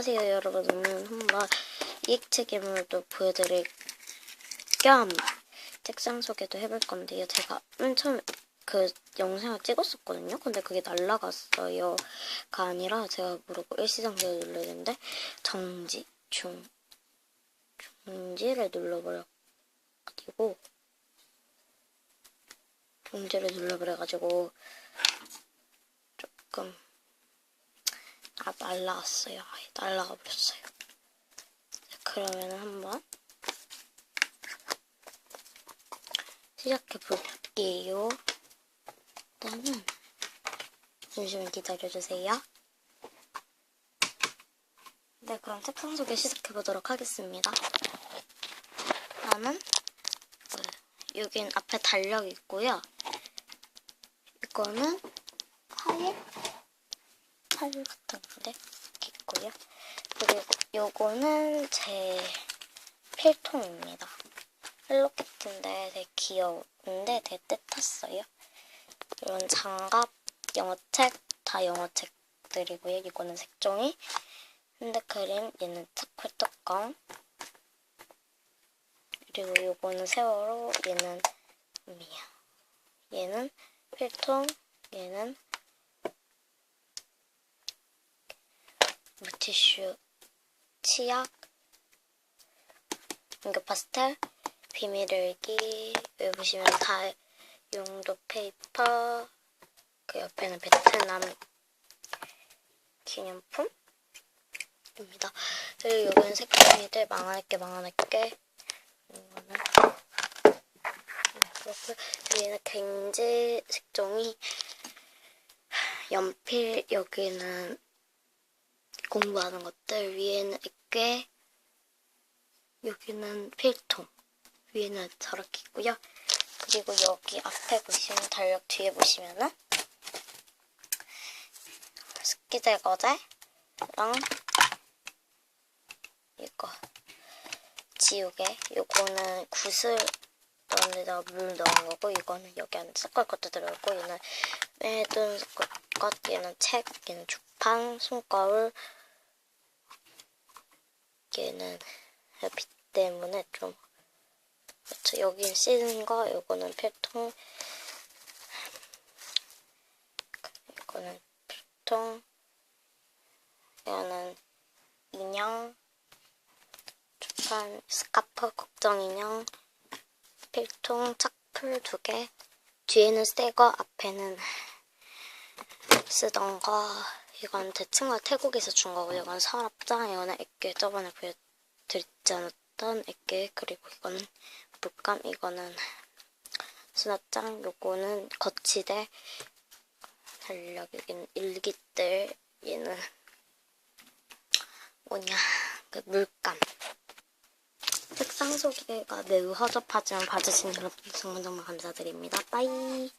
안녕하세요 여러분. 오늘 한번 이익책임을도 보여드릴 겸 책상 소개도 해볼 건데요. 제가 맨 처음 그 영상을 찍었었거든요. 근데 그게 날라갔어요가 아니라 제가 모르고 일시정지를 눌렀는데 정지 중 중지를 눌러버려가지고 중지를 눌러버려가지고 조금 아 날라갔어요. 아예 날라가 버렸어요. 그러면 한번 시작해 볼게요. 일단은 잠시만 기다려주세요. 네, 그럼 책상 소개 시작해 보도록 하겠습니다. 나는 그, 여긴 앞에 달력 있고요. 이거는 파 일팔 같은 건데 있고요. 그리고 요거는 제 필통입니다. 헬로키티인데 되게 귀여운데 되게 뜻탔어요. 이런 장갑, 영어책 다 영어책들이고요. 이거는 색종이, 핸드크림, 얘는 차콜 뚜껑, 그리고 요거는 세월호, 얘는 미야. 얘는 필통, 얘는 물티슈, 치약, 인크 파스텔, 비밀일기, 여기 보시면 다 용도 페이퍼, 그 옆에는 베트남 기념품입니다. 그리고 여기는 색종이들 망할게 망할게 이거는 그렇고 여기는 갱제 색종이 연필 여기는 공부하는 것들 위에는 액괴 여기는 필통 위에는 저렇게 있고요. 그리고 여기 앞에 보시면 달력 뒤에 보시면은 습기 제거제랑 이거 지우개 요거는 구슬 넣은 데다가 물 넣은 거고 이거는 여기 안에 섞을 것도 들어있고 얘는 매둔 섞을 것 얘는 책 얘는 주판 손거울 얘는 빛 때문에 좀 그렇죠. 여긴 씻는 거, 요거는 필통, 이거는 필통, 이거는 인형, 주판, 스카프, 국정 인형, 필통, 착풀 두 개, 뒤에는 새 거, 앞에는 쓰던 거, 이건 제 친구가 태국에서 준 거고, 이건 서랍장, 이거는 액괴 저번에 보여드리지 않았던 액괴, 그리고 이거는 물감, 이거는 수납장, 요거는 거치대, 달력, 여기는 일기들, 얘는 뭐냐, 그 물감. 책상 소개가 매우 허접하지만 봐주신 여러분 정말 정말 감사드립니다. 빠이!